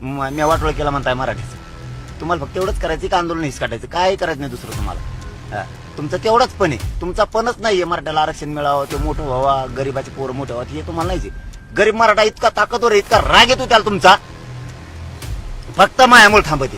मी वाटोळ केला म्हणताय मराठीचं. तुम्हाला फक्त एवढंच करायचं का आंदोलन हिस काढायचं. काय करायचं नाही दुसरं तुम्हाला? हा. तुमचं तेवढंच पण आहे. तुमचा पणच नाहीये मराठ्याला आरक्षण मिळावं ते मोठं व्हावा गरीबाचे पोरं मोठे व्हावं हे तुम्हाला नाहीच आहे. गरीब मराठा इतका ताकदवर इतका राग येतो त्याला तुमचा. फक्त मायामुळे थांबते.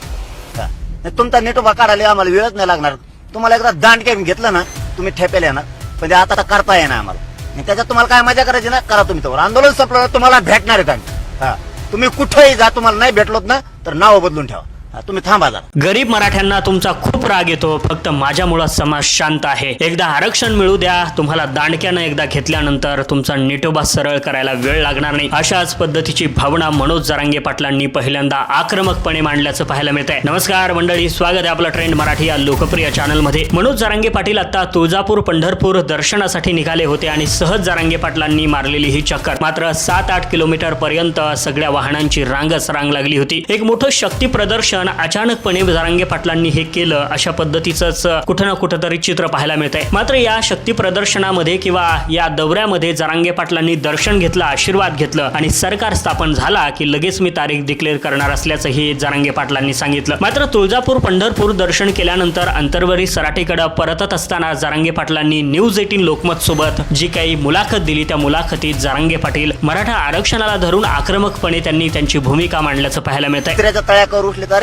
हा. नाही तुमचा नेटोबा काढायला आम्हाला वेळच नाही लागणार. तुम्हाला एकदा दांड घेऊन घेतलं ना तुम्ही ठेप्याला येणार पण आता करता येणार आम्हाला. त्याच्यात तुम्हाला काय मजा करायची ना करा तुम्ही तर आंदोलन संपलं तुम्हाला भेटणार आहेत आम्ही. हा. तुम्ही कुठेही जा तुम्हाला नाही भेटलोत ना तर नावं बदलून ठेवा. तुम्ही थांबा गरीब मराठ्यांना तुमचा खूप राग येतो फक्त माझ्यामुळं समाज शांत आहे. एकदा आरक्षण मिळू द्या तुम्हाला दांडक्यानं एकदा घेतल्यानंतर तुमचा निटोबा सरळ करायला वेळ लागणार नाही. अशाच पद्धतीची भावना मनोज जरांगे पाटलांनी पहिल्यांदा आक्रमकपणे मांडल्याचं पाहायला मिळत आहे नमस्कार मंडळी. स्वागत आहे आपलं ट्रेंड मराठी या लोकप्रिय चॅनलमध्ये. मनोज जरांगे पाटील आता तुळजापूर पंढरपूर दर्शनासाठी निघाले होते आणि सहज जरांगे पाटलांनी मारलेली ही चक्कर. मात्र सात आठ किलोमीटर पर्यंत सगळ्या वाहनांची रांगच रांग लागली होती. एक मोठं शक्ती प्रदर्शन अचानकपणे जारांगे पाटलांनी हे केलं अशा पद्धतीचंच कुठं ना कुठं तरी चित्र पाहायला मिळत आहे मात्र या शक्ती प्रदर्शनामध्ये किंवा या दौऱ्यामध्ये जरांगे पाटलांनी दर्शन घेतलं आशीर्वाद घेतलं आणि सरकार स्थापन झाला की लगेच मी तारीख डिक्लेअर करणार असल्याचंही जरांगे पाटलांनी सांगितलं. मात्र तुळजापूर पंढरपूर दर्शन केल्यानंतर अंतर्वरी सराटीकडे परतत असताना जरांगे पाटलांनी न्यूज एटीन लोकमत सोबत जी काही मुलाखत दिली त्या मुलाखतीत जरांगे पाटील मराठा आरक्षणाला धरून आक्रमकपणे त्यांनी त्यांची भूमिका मांडल्याचं पाहायला मिळत आहे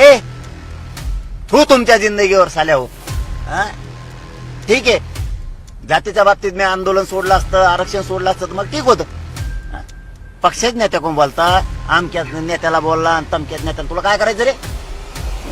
रे तू तुमच्या जिंदगीवर साल्या हो हा? ठीक आहे जातीच्या बाबतीत मी आंदोलन सोडलं असतं आरक्षण सोडलं असतं तर मग ठीक होतं हा? पक्षाच नेत्या कोण बोलता आमक्यात नेत्याला बोलला आणि तमक्यात नेत्याला तुला काय करायचं रे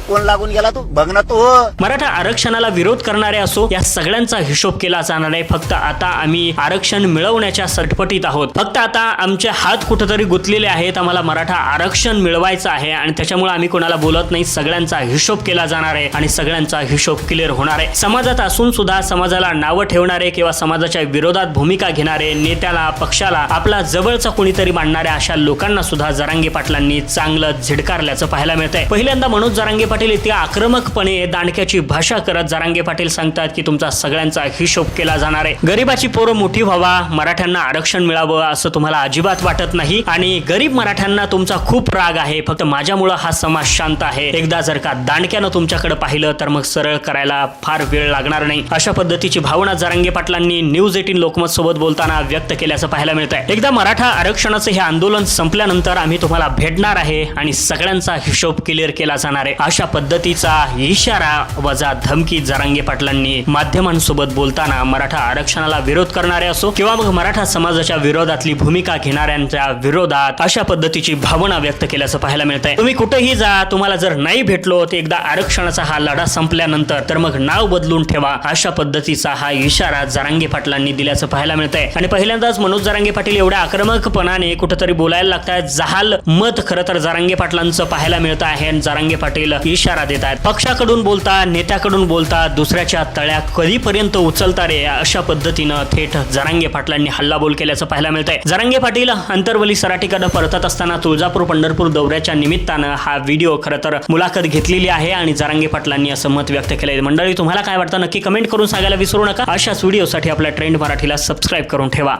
कोण लागून गेला तू? बघ ना तू. मराठा आरक्षणाला विरोध करणारे असो या सगळ्यांचा हिशोब केला जाणार आहे. फक्त आता आम्ही आरक्षण मिळवण्याच्या सटपटीत आहोत. फक्त आता आमचे हात कुठेतरी गुंतलेले आहेत. आम्हाला मराठा आरक्षण मिळवायचं आहे आणि त्याच्यामुळे आम्ही कोणाला बोलत नाही. सगळ्यांचा हिशोब केला जाणार आहे आणि सगळ्यांचा हिशोब क्लिअर होणार आहे. समाजात असून सुद्धा समाजाला नावं ठेवणारे किंवा समाजाच्या विरोधात भूमिका घेणारे नेत्याला पक्षाला आपला जवळचा कोणीतरी मांडणाऱ्या अशा लोकांना सुद्धा जरांगे पाटलांनी चांगलं झिडकारल्याचं पाहायला मिळत आहे पहिल्यांदा मनोज जरांगे पाटील इतक्या आक्रमकपणे दांडक्याची भाषा करत जरांगे पाटील सांगतात की तुमचा सगळ्यांचा हिशोब केला जाणार आहे. गरीबाची पोरं मोठी व्हावा मराठ्यांना आरक्षण मिळावं असं तुम्हाला अजिबात वाटत नाही आणि गरीब मराठ्यांना तुमचा खूप राग आहे. फक्त माझ्यामुळं हा समाज शांत आहे. एकदा जर का दांडक्यानं तुमच्याकडे पाहिलं तर मग सरळ करायला फार वेळ लागणार नाही. अशा पद्धतीची भावना जरांगे पाटलांनी न्यूज एटीन लोकमत सोबत बोलताना व्यक्त केल्याचं पाहायला मिळत आहे एकदा मराठा आरक्षणाचं हे आंदोलन संपल्यानंतर आम्ही तुम्हाला भेटणार आहे आणि सगळ्यांचा हिशोब क्लिअर केला जाणार आहे. अशा पद्धतीचा इशारा वजा धमकी जरांगे पाटलांनी माध्यमांसोबत बोलताना मराठा आरक्षणाला विरोध करणारे असो किंवा मग मराठा समाजाच्या विरोधातली भूमिका घेणाऱ्यांच्या विरोधात अशा पद्धतीची भावना व्यक्त केल्याचं पाहायला मिळत आहे तुम्ही कुठेही जा तुम्हाला जर नाही भेटलो तर एकदा आरक्षणाचा हा लढा संपल्यानंतर तर मग नाव बदलून ठेवा अशा पद्धतीचा हा इशारा जरांगे पाटलांनी दिल्याचं पाहायला मिळत आहे आणि पहिल्यांदाच मनोज जरांगे पाटील एवढ्या आक्रमकपणाने कुठेतरी बोलायला लागतात जहाल मत खरं तर जरांगे पाटलांचं पाहायला मिळत आहे जरांगे पाटील इशारा देत आहेत. पक्षाकडून बोलता नेत्याकडून बोलता दुसऱ्याच्या तळ्या कधीपर्यंत उचलता रे? अशा पद्धतीनं थेट जरांगे पाटलांनी हल्लाबोल केल्याचं पाहायला मिळत आहे जरांगे पाटील अंतर्वली सराटीकडे परतत असताना तुळजापूर पंढरपूर दौऱ्याच्या निमित्तानं हा व्हिडिओ खरं तर मुलाखत घेतलेली आहे आणि जरांगे पाटलांनी असं मत व्यक्त केलंय. मंडळी तुम्हाला काय वाटतं? नक्की कमेंट करून सांगायला विसरू नका. अशाच व्हिडिओसाठी आपल्या ट्रेंड मराठीला सबस्क्राईब करून ठेवा.